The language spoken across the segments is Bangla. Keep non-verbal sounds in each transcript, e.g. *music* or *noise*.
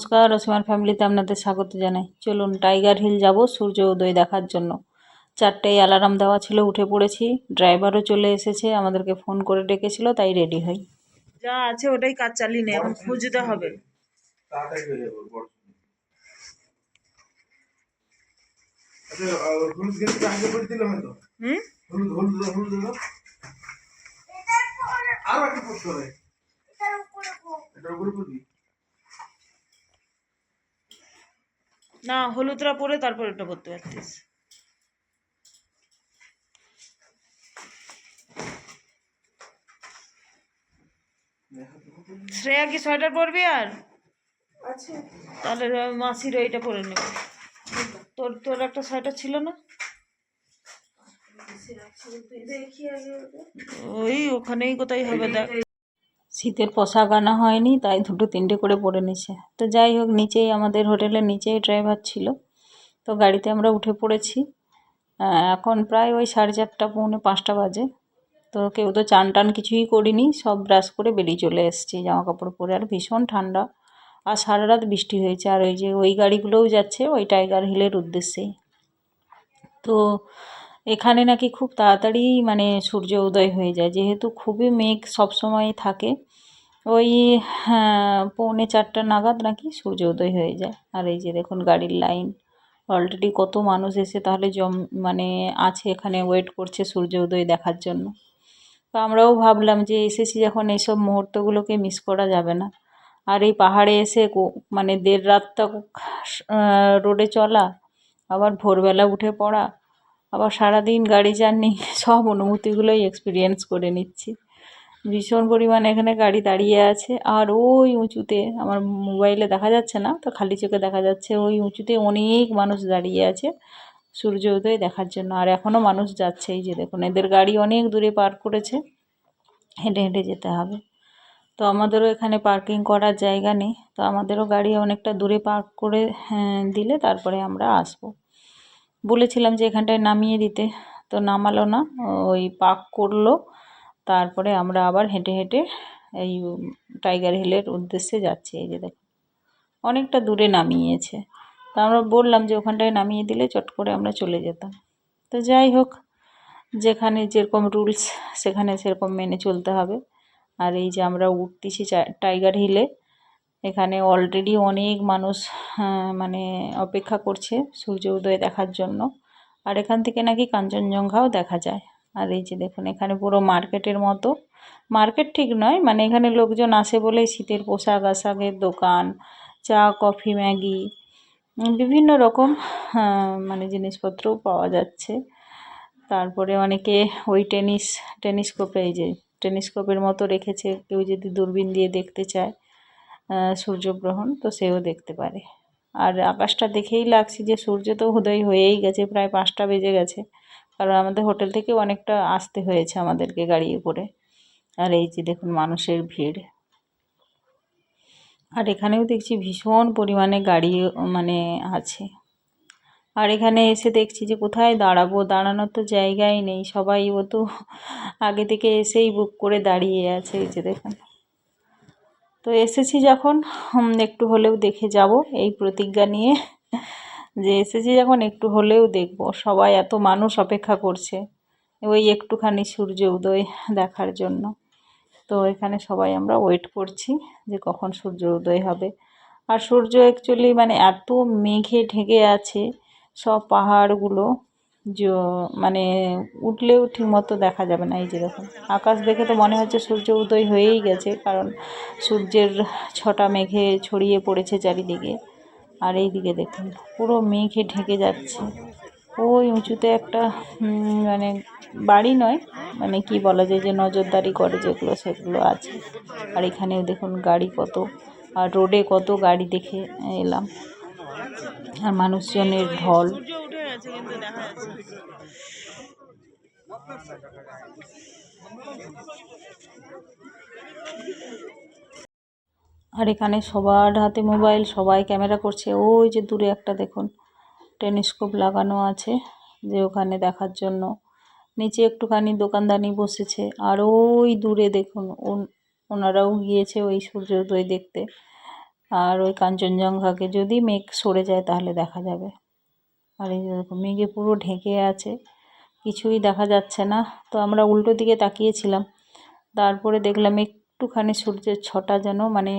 নমস্কার অসীমার ফ্যামিলিতে আপনাদের স্বাগত জানাই। চলুন টাইগার হিল যাব সূর্য উদয় দেখার জন্য। চারটেই অ্যালার্ম দেওয়া ছিল উঠে পড়েছি। ড্রাইভারও চলে এসেছে আমাদেরকে ফোন করে ডেকেছিল তাই রেডি হই। যা আছে ওটাই কাজ চালিয়ে নে এখন খুঁজতে হবে। আচ্ছা করে হয়তো? হুম? হলুদ হলুদ দাও, হলুদ দাও। আরও একটা পড়তে হবে এটার উপরে পড়বি না হলুদটা পরে তারপর এটা করতে পারতিস শ্রেয়া কি সোয়েটার পরবি আর? তাহলে মাসির এইটা পরে নেব। তোর তোর একটা সোয়েটার ছিল না? ওই ওখানেই কোথায় হবে দেখ। শীতের পোশাক আনা হয়নি, তাই দুটো তিনটে করে পরে নিছে। তো যাই হোক, নিচেই আমাদের হোটেলের নিচেই ড্রাইভার ছিল। তো গাড়িতে আমরা উঠে পড়েছি। এখন প্রায় ওই সাড়ে চারটা, পৌনে পাঁচটা বাজে। তো কেউ তো চান টান কিছুই করিনি, সব ব্রাশ করে বেরিয়ে চলে এসেছি। জামা কাপড় পরে আর ভীষণ ঠান্ডা আর সারা রাত বৃষ্টি হয়েছে। আর ওই যে ওই গাড়িগুলোও যাচ্ছে, ওই টাইগার হিলের উদ্দেশ্যেই। তো এখানে নাকি খুব তাড়াতাড়ি মানে সূর্য উদয় হয়ে যায়। যেহেতু খুবই মেঘ সবসময় থাকে ওই হ্যাঁ, পৌনে চারটা নাগাদ নাকি সূর্য উদয় হয়ে যায়। আর এই যে দেখুন গাড়ির লাইন। অলরেডি কত মানুষ এসে তাহলে জম মানে আছে এখানে ওয়েট করছে সূর্য উদয় দেখার জন্য। তো আমরাও ভাবলাম যে এসেছি যখন এইসব মুহূর্তগুলোকে মিস করা যাবে না। আর এই পাহাড়ে এসে মানে দেড় রাতটা রোডে চলা আবার ভোরবেলা উঠে পড়া আবার সারাদিন গাড়ি জার্নি সব অনুভূতিগুলোই এক্সপিরিয়েন্স করে নিচ্ছি। ভীষণ পরিমাণে এখানে গাড়ি দাঁড়িয়ে আছে। আর ওই উঁচুতে আমার মোবাইলে দেখা যাচ্ছে না তো খালি চোখে দেখা যাচ্ছে ওই উঁচুতে অনেক মানুষ দাঁড়িয়ে আছে সূর্য উদয় দেখার জন্য। আর এখনও মানুষ যাচ্ছে এই যে দেখুন এদের গাড়ি অনেক দূরে পার্ক করেছে। হেঁটে হেঁটে যেতে হবে। তো আমাদেরও এখানে পার্কিং করার জায়গা নেই তো আমাদেরও গাড়ি অনেকটা দূরে পার্ক করে হ্যাঁ, দিলে তারপরে আমরা আসব। বলেছিলাম যে এখানটায় নামিয়ে দিতে তো নামালো না ওই পার্ক করল। তারপরে আমরা আবার হেঁটে হেঁটে এই টাইগার হিলের উদ্দেশ্যে যাচ্ছি, এই যে দেখুন অনেকটা দূরে নামিয়েছে। তা আমরা বললাম যে ওখানটায় নামিয়ে দিলে চট করে আমরা চলে যেতাম। তো যাই হোক, যেখানে যেরকম রুলস, সেখানে সেরকম মেনে চলতে হবে। আর এই যে আমরা উঠতেছি টাইগার হিলে, এখানে অলরেডি অনেক মানুষ মানে অপেক্ষা করছে সূর্য উদয় দেখার জন্য। আর এখান থেকে নাকি কাঞ্চনজঙ্ঘাও দেখা যায়। আর এই যে দেখুন, এখানে পুরো মার্কেটের মতো। মার্কেট ঠিক নয় মানে এখানে লোকজন আসে বলেই শীতের পোশাক আশাকের দোকান, চা, কফি, ম্যাগি বিভিন্ন রকম মানে জিনিসপত্রও পাওয়া যাচ্ছে। তারপরে অনেকে ওই টেনিস, টেনিস্কোপে এই যে টেনিস্কোপের মতো রেখেছে, কেউ যদি দূরবীন দিয়ে দেখতে চায় সূর্যগ্রহণ, তো সেও দেখতে পারে। আর আকাশটা দেখেই লাগছে যে সূর্য তো উদয় হয়েই গেছে, প্রায় পাঁচটা বেজে গেছে। কারণ আমাদের হোটেল থেকে অনেকটা আসতে হয়েছে আমাদেরকে গাড়ি করে আর এই যে দেখুন মানুষের ভিড়। আর এখানেও দেখছি ভীষণ পরিমাণে গাড়ি মানে আছে। আর এখানে এসে দেখছি যে কোথায় দাঁড়াবো? দাঁড়ানোর তো জায়গাই নেই। সবাই ও তো আগে থেকে এসেই বুক করে দাঁড়িয়ে আছে। এই যে দেখুন। তো এসেছি যখন একটু হলেও দেখে যাব এই প্রতিজ্ঞা নিয়ে। যে এসেছি যখন একটু হলেও দেখব। সবাই এত মানুষ অপেক্ষা করছে। ওই একটুখানি সূর্য উদয় দেখার জন্য। তো এখানে সবাই আমরা ওয়েট করছি যে কখন সূর্য উদয় হবে। আর সূর্য অ্যাকচুয়ালি মানে এত মেঘে ঢেকে আছে, সব পাহাড়গুলো মানে উঠলেও ঠিকমতো দেখা যাবে না এই যে দেখুন। আকাশ দেখে তো মনে হচ্ছে সূর্য উদয় হয়েই গেছে, কারণ সূর্যের ছটা মেঘে ছড়িয়ে পড়েছে চারিদিকে। আর এই দিকে দেখুন, পুরো মেঘে ঢেকে যাচ্ছে। ওই উঁচুতে একটা মানে বাড়ি নয় মানে কি বলা যায় যে নজরদারি করে যেগুলো সেগুলো আছে। আর এখানেও দেখুন গাড়ি কত, আর রোডে কত গাড়ি দেখে এলাম। আর মানুষজনের ঢল। আর এখানে সবার হাতে মোবাইল, সবাই ক্যামেরা করছে। ওই যে দূরে একটা দেখুন, টেলিস্কোপ লাগানো আছে যে ওখানে দেখার জন্য। নিচে একটুখানি দোকানদানি বসেছে। আর ওই দূরে দেখুন, ওন- ওনারাও গিয়েছে ওই সূর্যোদয় দেখতে। আর ওই কাঞ্চনজঙ্ঘাকে যদি মেঘ সরে যায় তাহলে দেখা যাবে। আর এই যে দেখো মেঘে পুরো ঢেকে আছে। কিছুই দেখা যাচ্ছে না। তো আমরা উল্টো দিকে তাকিয়েছিলাম। তারপরে দেখলাম একটুখানি সূর্যের ছটা যেন মানে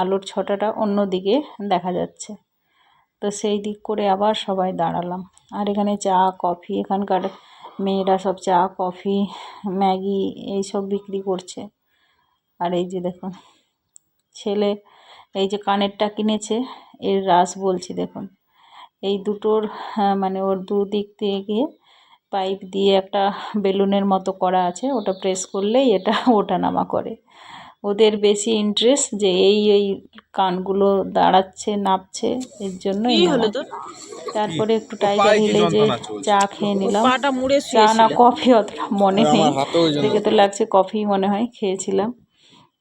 আলোর ছটাটা অন্য দিকে দেখা যাচ্ছে। তো সেই দিক করে আবার সবাই দাঁড়ালাম। আর এখানে চা কফি এখানকার মেয়েরা সব চা কফি ম্যাগি এই সব বিক্রি করছে। আর এই যে দেখুন ছেলে এই যে কানেরটা কিনেছে এর রাস বলছি দেখুন। এই দুটোর হ্যাঁ, মানে ওর দুদিক থেকে পাইপ দিয়ে একটা বেলুনের মতো করা আছে ওটা প্রেস করলেই এটা *laughs* ওঠানামা করে। ওদের বেশি ইন্টারেস্ট যে এই এই কানগুলো দাঁড়াচ্ছে নাপছে এর জন্যই কি তারপরে একটু টাইগার হিলে যে চা খেয়ে নিলাম। চা না কফি অতটা মনে নেই। দেখে তো লাগছে কফি মনে হয় খেয়েছিলাম।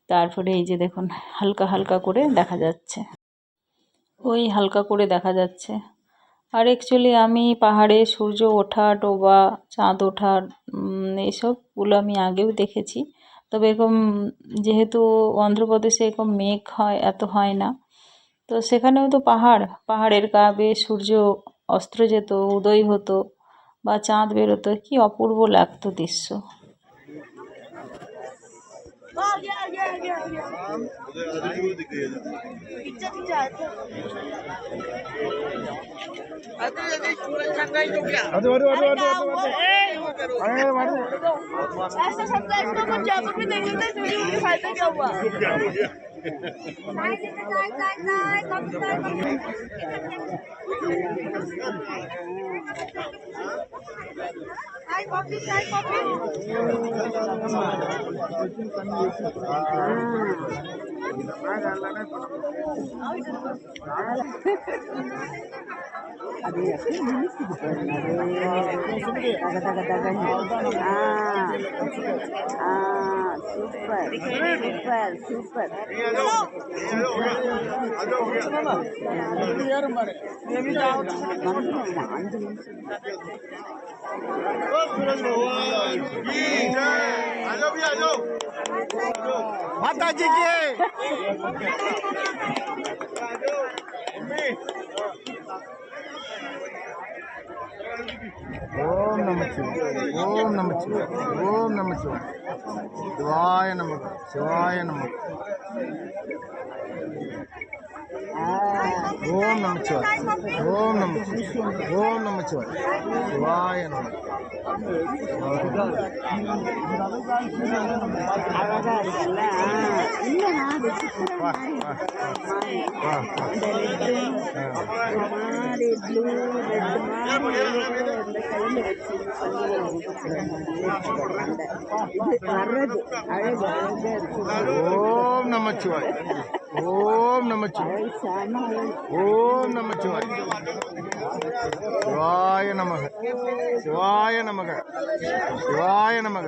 তারপরে এই যে দেখুন হালকা হালকা করে দেখা যাচ্ছে। ওই হালকা করে দেখা যাচ্ছে। আর অ্যাকচুয়ালি আমি পাহাড়ে সূর্য ওঠা, ডোবা, চাঁদ ওঠা এইসবগুলো আমি আগেও দেখেছি। তবে এরকম যেহেতু অন্ধ্রপ্রদেশে এরকম মেঘ হয়, এত হয় না। তো সেখানেও তো পাহাড়, পাহাড়ের গা বেয়ে সূর্য অস্ত যেত, উদয় হতো বা চাঁদ বেরোতো, কি অপূর্ব লাগতো দৃশ্য। ऐसा शब्द ऐसा मत जाओ अपने देखते हैं क्या हुआ అది ఎక్కడ మినిస్తుంది ఒకటగదగని Ah, super, super, super. માતાજી કે ஓம் நமச்சிவாய் ஓம் நமச்சிவாய் ஓம் நமச்சிவாய் சிவாய. நமக்கு சிவாய நமக்கு ஓம் நமச்சிவாய் ஓம் நமச்சிவாய் ஓம் நமச்சிவாய் சிவாய. நமக்கு வா வா வா. மாதிரி ப்ளூ ரெட் மாதிரி இந்த கையில் வச்சு இது வர்றது. அழகு. அழகாக இருக்குது ஓம் நமச்சிவாய். ஓம் நமச்சிவாய். ஓம் நமச்சிவாய். சிவாய நமக. சிவாய நமக. சிவாய நமக.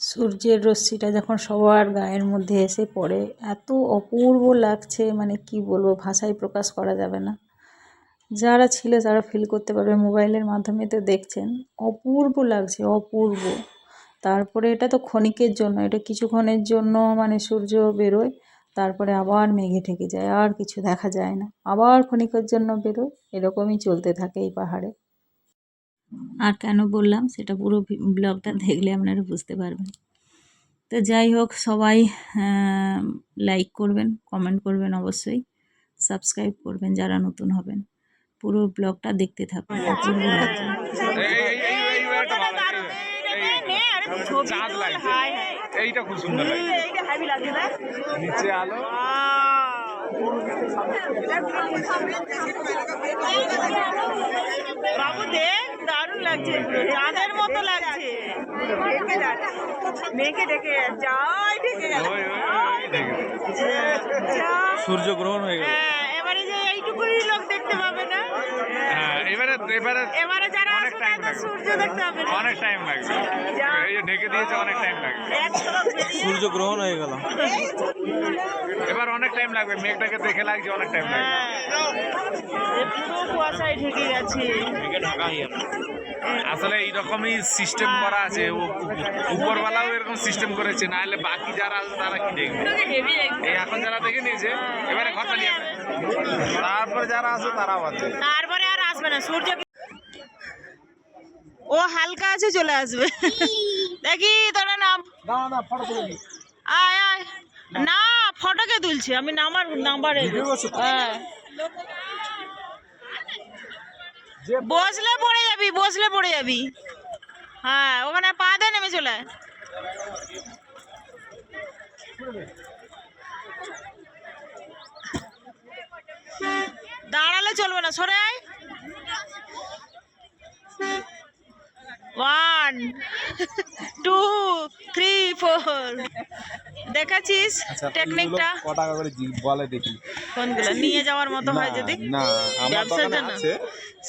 সূর্যের রশ্মিটা যখন সবার গায়ের মধ্যে এসে পড়ে, এত অপূর্ব লাগছে মানে কি বলব, ভাষায় প্রকাশ করা যাবে না। যারা ছিল তারা ফিল করতে পারবে, মোবাইলের মাধ্যমে তো দেখছেন, অপূর্ব লাগছে, অপূর্ব। তারপরে এটা তো ক্ষণিকের জন্য, এটা কিছুক্ষণের জন্য মানে সূর্য বেরোয়, তারপরে আবার মেঘে ঢেকে যায়, আর কিছু দেখা যায় না। আবার ক্ষণিকের জন্য বেরোয়, এরকমই চলতে থাকে এই পাহাড়ে। আর কেন বললাম সেটা পুরো ব্লগটা দেখলে আপনারা বুঝতে পারবেন তো যাই হোক সবাই লাইক করবেন কমেন্ট করবেন অবশ্যই সাবস্ক্রাইব করবেন যারা নতুন হবেন পুরো ব্লগটা দেখতে থাকুন এইটা খুব সুন্দর নিচে আলো বাবু দেখ লাগছে চাঁদের মতো লাগছে। মেঘে ডেকে যাই ঢেকে। যা। সূর্য গ্রহণ হয়ে গেল। হ্যাঁ, এবারে যে এইটুকুই লোক দেখতে পাবে না? হ্যাঁ এবারে এবারে এবারে যারা অনেক টাইম লাগবে। সূর্য দেখতে হবে অনেক টাইম লাগবে। এই যে ঢেকে দিয়েছে অনেক টাইম লাগবে। এক সূর্য গ্রহণ হয়ে গেল। এবার অনেক টাইম লাগবে। মেঘটাকে দেখে লাগছে অনেক টাইম লাগবে। হ্যাঁ। পুরো কুয়াশায় ঢেকে গেছে। আসলে এইরকমই সিস্টেম করা আছে। ও- উপরওয়ালাও এরকম সিস্টেম করেছে না হলে বাকি যারা আছে তারা কি দেখবে? এই এখন যারা দেখে নিয়েছে এবারে ঘর নিয়ে তারপরে যারা আছে তারাও আছে। তারপরে আর আসবে না সূর্য ও হালকা আছে চলে আসবে। দেখি তোরা নাম। আয় আয়। না ফটোকে তুলছি? আমি নাম্বার নাম্বারে হ্যাঁ। বসলে পড়ে যাবি, বসলে পড়ে যাবি। হ্যাঁ ওখানে পা দে নেমে চলে। দাঁড়ালে চলবে না, সরে আয়। ওয়ান টু থ্রি ফোর দেখাচ্ছিস টেকনিকটা ক টাকা করে জি- বলে দেখি কোনগুলো নিয়ে যাওয়ার মতো হয় যদি না আমার ব্যবসার দোকানে জন্য? আছে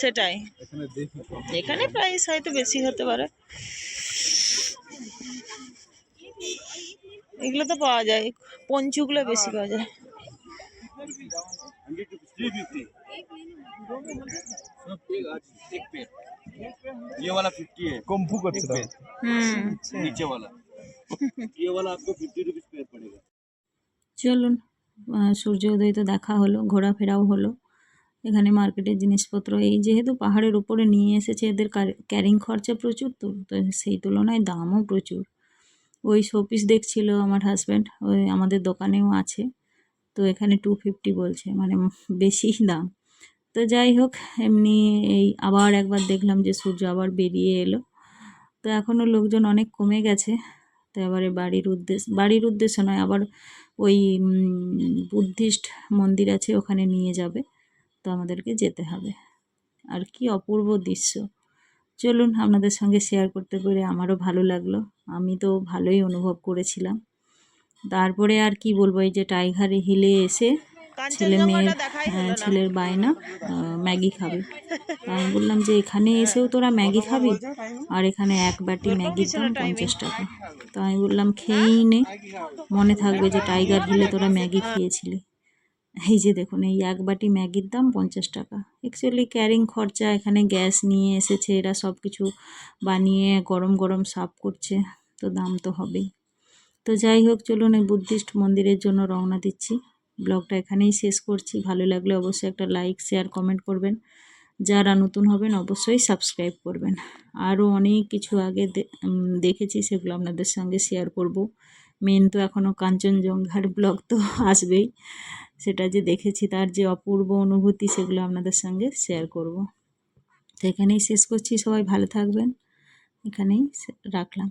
সেটাই এখানে দেখি এখানে প্রাইস হয়তো বেশি হতে পারে এগুলো তো পাওয়া যায় পঞ্চুগুলো বেশি পাওয়া যায় ये वाला 50 है कुंफू করছে দাও হুম नीचे वाला ये वाला आपको 50 रुपीस पेयर पड़ेगा চলুন আহ, সূর্য উদয় তো দেখা হলো ঘোরাফেরাও হলো এখানে মার্কেটের জিনিসপত্র এই যেহেতু পাহাড়ের উপরে নিয়ে এসেছে এদের ক্যারিং খরচা প্রচুর তো তো সেই তুলনায় দামও প্রচুর ওই শোপিস দেখছিল আমার হাজব্যান্ড ওই আমাদের দোকানেও আছে তো এখানে টু ফিফটি বলছে মানে বেশি দাম তো যাই হোক এমনি এই আবার একবার দেখলাম যে সূর্য আবার বেরিয়ে এলো তো এখনও লোকজন অনেক কমে গেছে তো এবারে বাড়ির উদ্দেশ্য বাড়ির উদ্দেশ্য নয়, আবার ওই বুদ্ধিস্ট মন্দির আছে, ওখানে নিয়ে যাবে। তো আমাদেরকে যেতে হবে। আর কি অপূর্ব দৃশ্য। চলুন আপনাদের সঙ্গে শেয়ার করতে পেরে আমারও ভালো লাগল। আমি তো ভালোই অনুভব করেছিলাম। তারপরে আর কি বলব, এই যে টাইগার হিলে এসে ছেলে মেয়ের হ্যাঁ, ছেলের বায়না ম্যাগি খাবে। আমি বললাম যে এখানে এসেও তোরা ম্যাগি খাবি? আর এখানে এক বাটি ম্যাগির দাম পঞ্চাশ টাকা। তো আমি বললাম খেয়েই নে। মনে থাকবে যে টাইগার হিলে তোরা ম্যাগি খেয়েছিলি। এই যে দেখুন এই এক বাটি ম্যাগির দাম পঞ্চাশ টাকা। অ্যাকচুয়ালি ক্যারিং খরচা এখানে গ্যাস নিয়ে এসেছে এরা সব কিছু বানিয়ে গরম গরম সার্ভ করছে। তো দাম তো হবেই। তো যাই হোক চলুন এই বুদ্ধিস্ট মন্দিরের জন্য রওনা দিচ্ছি। ব্লগটা এখানেই শেষ করছি। ভালো লাগলে অবশ্যই একটা লাইক, শেয়ার, কমেন্ট করবেন। যারা নতুন হবেন অবশ্যই সাবস্ক্রাইব করবেন। আরও অনেক কিছু আগে দেখেছি, সেগুলো আপনাদের সঙ্গে শেয়ার করব। মেন তো এখনও কাঞ্চনজঙ্ঘার ব্লগ তো আসবেই। সেটা যে দেখেছি, তার যে অপূর্ব অনুভূতি, সেগুলো আপনাদের সঙ্গে শেয়ার করব। তো এখানেই শেষ করছি। সবাই ভালো থাকবেন। এখানেই রাখলাম।